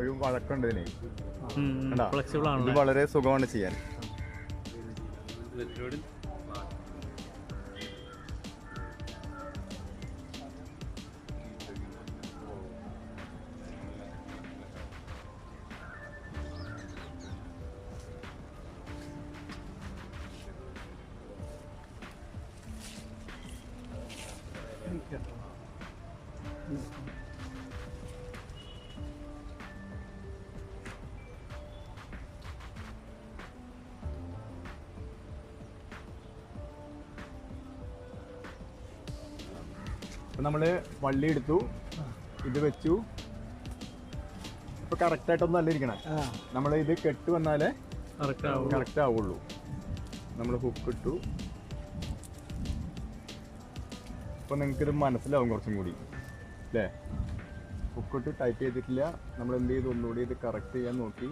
ഒരു വഴക്കുണ്ട് ഇതിന് കണ്ടാ? ഫ്ലെക്സിബിൾ ഇത് വളരെ സുഖമാണ് ചെയ്യാൻ. ഇപ്പൊ നമ്മൾ വള്ളി എടുത്തു. ഇത് വെച്ചു. ഇപ്പം കറക്റ്റായിട്ടൊന്നും അല്ല ഇരിക്കണേ. നമ്മൾ ഇത് കെട്ട് വന്നാലേ കറക്റ്റ് ആവും കറക്റ്റ് ആവുള്ളൂ. നമ്മൾ ഹുക്ക് ഇട്ടു. ഇപ്പൊ നിങ്ങൾക്ക് ഇത് മനസ്സിലാവും കുറച്ചും കൂടി. അല്ലേ ഹുക്ക് ഇട്ട് ടൈറ്റ് ചെയ്തിട്ടില്ല. നമ്മൾ എന്ത് ചെയ്തു? ഒന്നുകൂടി ഇത് കറക്റ്റ് ചെയ്യാൻ നോക്കി.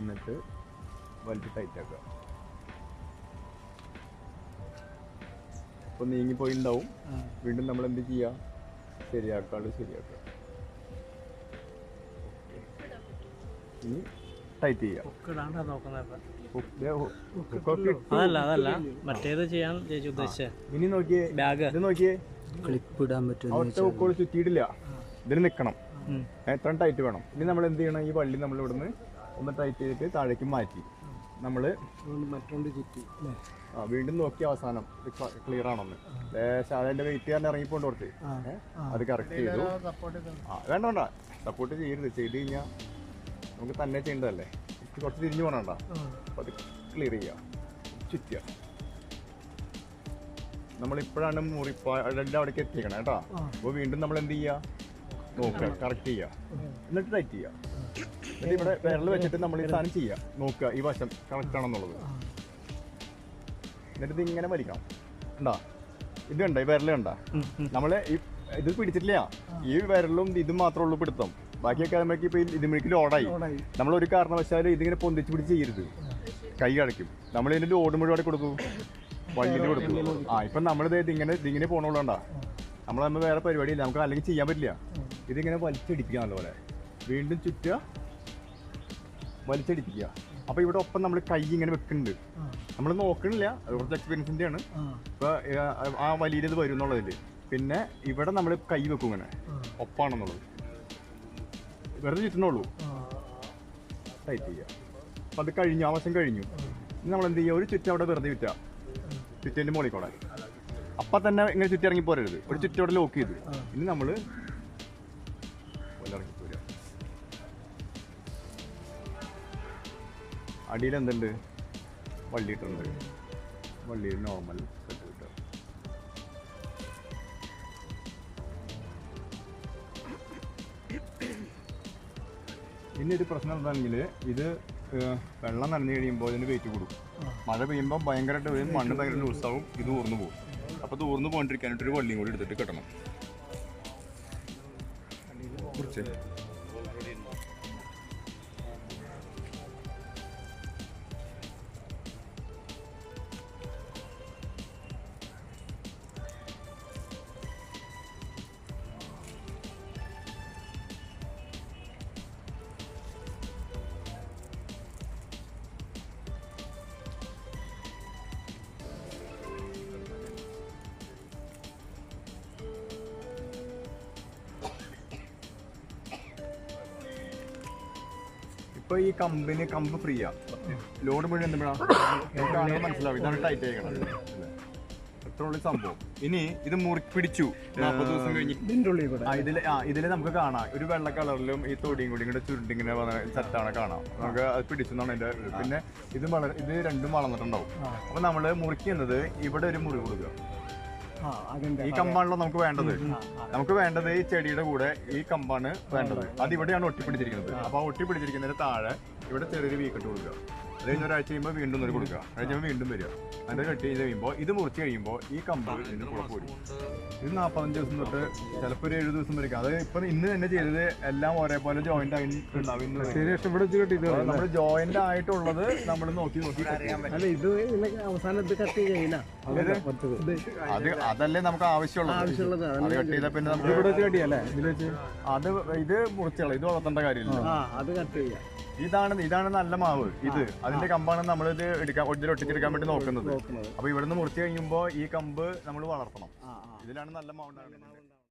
എന്നിട്ട് വലിച്ച് ടൈറ്റ് ആക്കുക. ഇപ്പൊ നീങ്ങിപ്പോയിണ്ടാവും വീണ്ടും നമ്മൾ എന്ത് ചെയ്യുക ശരിയാക്കാൾ ശരിയാക്കുക ഇനി ടൈറ്റ് ചെയ്യുക അതല്ല അതല്ല. മറ്റേത് ചെയ്യാൻ ചേച്ചി ഉദ്ദേശിച്ചത് ഇനി നോക്കിയേ. ബാഗ്. ഇത് നോക്കിയേ. ക്ലിപ്പ് ഇടാൻ പറ്റും ചുറ്റിയിട്ടില്ല. ഇതിൽ നിൽക്കണം എത്ര ടൈറ്റ് വേണം. ഇനി നമ്മൾ എന്ത് ചെയ്യണം? ഈ വള്ളി നമ്മൾ ഇവിടുന്ന് ഒന്ന് ടൈറ്റ് ചെയ്തിട്ട് താഴേക്ക് മാറ്റി. നമ്മൾ മറ്റൊണ്ട് ചുറ്റി. ആ വീണ്ടും നോക്കി അവസാനം. ക്ലിയർ ആണെന്ന്. ലേശം അതിന്റെ വെയിറ്റ് ചെയ്യാൻ ഇറങ്ങിപ്പോണ്ട് കുറച്ച് ഏ? അത് കറക്റ്റ് ചെയ്തു. ആ വേണ്ട വേണ്ട. സപ്പോർട്ട് ചെയ്യരുത്. ചെയ്ത് കഴിഞ്ഞാൽ നമുക്ക് തന്നെ ചെയ്യേണ്ടതല്ലേ? ഇത് കുറച്ച് തിരിഞ്ഞു പോകണണ്ട അപ്പൊ അത് ക്ലിയർ ചെയ്യുക ചുറ്റുക. നമ്മളിപ്പോഴാണ് മുറിപ്പാടലിന്റെ അവിടേക്ക് എത്തിക്കണം കേട്ടോ. അപ്പോൾ വീണ്ടും നമ്മൾ എന്ത് ചെയ്യുക നോക്കുക കറക്റ്റ് ചെയ്യുക എന്നിട്ട് ടൈറ്റ് ചെയ്യുക എന്നിട്ട് ഇവിടെ വിരൽ വെച്ചിട്ട് നമ്മൾ ഈ സാധനം ചെയ്യുക നോക്കുക ഈ വശം കറക്റ്റ് ആണെന്നുള്ളത്. എന്നിട്ട് ഇത് ഇങ്ങനെ വലിക്കണം. ഉണ്ടാ ഇത് കണ്ട ഈ വിരൽ കണ്ട നമ്മൾ ഈ ഇത് പിടിച്ചിട്ടില്ല. ഈ വിരലും ഇത് മാത്രമേ ഉള്ളൂ പിടുത്തം. ബാക്കിയൊക്കെ നമുക്ക് ഇപ്പൊ ഇതിലേക്ക് ലോഡായി. നമ്മൾ ഒരു കാരണവശാലും ഇതിങ്ങനെ പൊന്തിച്ച് പിടിച്ച് ചെയ്യരുത്. കൈ അടയ്ക്കും. നമ്മൾ ഇതിന്റെ ലോഡ് മുഴുവൻ കൊടുക്കും. വഴിയിൽ കൊടുക്കും. ആ ഇപ്പൊ നമ്മളിത് ഇതിങ്ങനെ ഇതിങ്ങനെ പോണുള്ളണ്ടാ നമ്മൾ നമ്മൾ വേറെ പരിപാടിയില്ല. നമുക്ക് അല്ലെങ്കിൽ ചെയ്യാൻ പറ്റില്ല. ഇതിങ്ങനെ വലിച്ചടിപ്പിക്കാം നല്ലപോലെ. വീണ്ടും ചുറ്റുക വലിച്ചടിപ്പിക്കുക. അപ്പൊ ഇവിടെ ഒപ്പം നമ്മൾ കൈ ഇങ്ങനെ വെക്കുന്നുണ്ട്. നമ്മൾ നോക്കണില്ല. അത് കുറച്ച് എക്സ്പീരിയൻസിന്റെ ആണ് ഇപ്പൊ ആ വലിയത് വരും എന്നുള്ളതിൽ. പിന്നെ ഇവിടെ നമ്മൾ കൈ വെക്കും ഇങ്ങനെ. ഒപ്പാണെന്നുള്ളത്. വെറുതെ ചുറ്റണുള്ളൂ ടൈറ്റ് ചെയ്യുക അപ്പൊ അത് കഴിഞ്ഞു. ആ വശം കഴിഞ്ഞു. ഇനി നമ്മൾ എന്ത് ചെയ്യുക ഒരു ചുറ്റം അവിടെ വെറുതെ വിറ്റ ചുറ്റേന്റെ മുകളിൽ കൂടെ. അപ്പൊ തന്നെ ഇങ്ങനെ ചുറ്റി ഇറങ്ങി പോരരുത്. ഒരു ചുറ്റം അവിടെ ലോക്ക് ചെയ്തു. ഇനി നമ്മൾ അടിയിൽ എന്തുണ്ട് വള്ളി ഇട്ടുണ്ട് വള്ളിയിൽ നോർമൽ കെട്ട്. കിട്ടുക പിന്നെ ഒരു പ്രശ്നം എന്താണെങ്കിൽ ഇത് വെള്ളം നനഞ്ഞു കഴിയുമ്പോൾ ഇതിന് വെയിറ്റ് കൂടും. മഴ പെയ്യുമ്പോൾ ഭയങ്കരമായിട്ട് വരും മണ്ണ് ഭയങ്കര ലൂസാവും ഇത് ഊർന്നു പോകും. അപ്പോൾ ഇത് ഊർന്നു പോകാണ്ടിരിക്കാനായിട്ട് ഒരു വള്ളിയും കൂടി എടുത്തിട്ട് കെട്ടണം. കുറച്ച്. ഇപ്പൊ ഈ കമ്പിന് കമ്പ് ഫ്രീ ആ ലോഡ് മുഴുവൻ എന്തുമ്പോഴാണ് മനസ്സിലാവും ഇതാണ് ടൈറ്റ് ആയിക്കണം സംഭവം. ഇനി ഇത് മുറുക്കി പിടിച്ചു. നാൽപ്പത് ദിവസം കഴിഞ്ഞ്. ആ ഇതിൽ ആ ഇതിൽ നമുക്ക് കാണാം. ഒരു വെള്ള കളറിലും ഈ തൊടിയും കൂടി ഇങ്ങനെ ചുരുണ്ടിങ്ങനെ സെറ്റാണ് കാണാം. നമുക്ക് അത് പിടിച്ചു എന്നാണ് എന്റെ ഇത്. പിന്നെ ഇത് വളർ ഇത് രണ്ടും വളർന്നിട്ടുണ്ടാവും. അപ്പൊ നമ്മൾ മുറിക്കുന്നത് ഇവിടെ ഒരു മുറി കൊടുക്കുക. ഈ കമ്പാണല്ലോ നമുക്ക് വേണ്ടത്. നമുക്ക് വേണ്ടത് ഈ ചെടിയുടെ കൂടെ ഈ കമ്പാണ് വേണ്ടത്. അത് ഇവിടെയാണ് ഒട്ടിപ്പിടിച്ചിരിക്കുന്നത്. അപ്പൊ ആ ഒട്ടിപ്പിടിച്ചിരിക്കുന്നതിന് താഴെ ഇവിടെ ചെറിയൊരു വീക്കിട്ട് കൊടുക്കുക. അത് കഴിഞ്ഞ ഒരാഴ്ച കഴിയുമ്പോൾ വീണ്ടും ഒരു കൊടുക്കുക. കഴിഞ്ഞ വീണ്ടും വരിക. അതിന്റെ കട്ട് ചെയ്ത് കഴിയുമ്പോൾ ഇത് മുറിച്ച് കഴിയുമ്പോൾ ഈ കമ്പ് കൂടെ പോരും. ഇത് നാൽപ്പത്തഞ്ച് ദിവസം തൊട്ട് ചിലപ്പോൾ ഒരു ഏഴ് ദിവസം വരെ അത് ഇപ്പൊ ഇന്ന് തന്നെ ചെയ്തത് എല്ലാം ഒരേപോലെ ജോയിന്റ് ആയി ഉണ്ടാവും ഇന്ന് ശേഷം ഇവിടെ വെച്ച് കട്ട് നമ്മൾ ജോയിന്റ് ആയിട്ടുള്ളത് നമ്മൾ നോക്കി നോക്കി അല്ല ഇത് ഇതിനെ അവസാനം ഇത് കട്ട് ചെയ്യില്ല. അത് അതല്ലേ നമുക്ക് ആവശ്യമുള്ളത്. അത് കട്ട് ചെയ്താൽ പിന്നെ നമുക്ക് അത് ഇത് മുറിച്ചുള്ള ഇത് വളർത്തേണ്ട കാര്യമില്ല. ആ അത് കട്ട് ചെയ്യാം. ഇതാണ് ഇതാണ് നല്ല മാവ്. ഇത് അതിന്റെ കമ്പാണ് നമ്മൾ ഇത് എടുക്കാൻ ഇതിൽ ഒട്ടിച്ചെടുക്കാൻ വേണ്ടി നോക്കുന്നത്. അപ്പൊ ഇവിടുന്ന് മുറിച്ച് കഴിയുമ്പോൾ ഈ കമ്പ് നമ്മൾ വളർത്തണം. ഇതിലാണ് നല്ല മാവ് ഉണ്ടാകുന്നത്.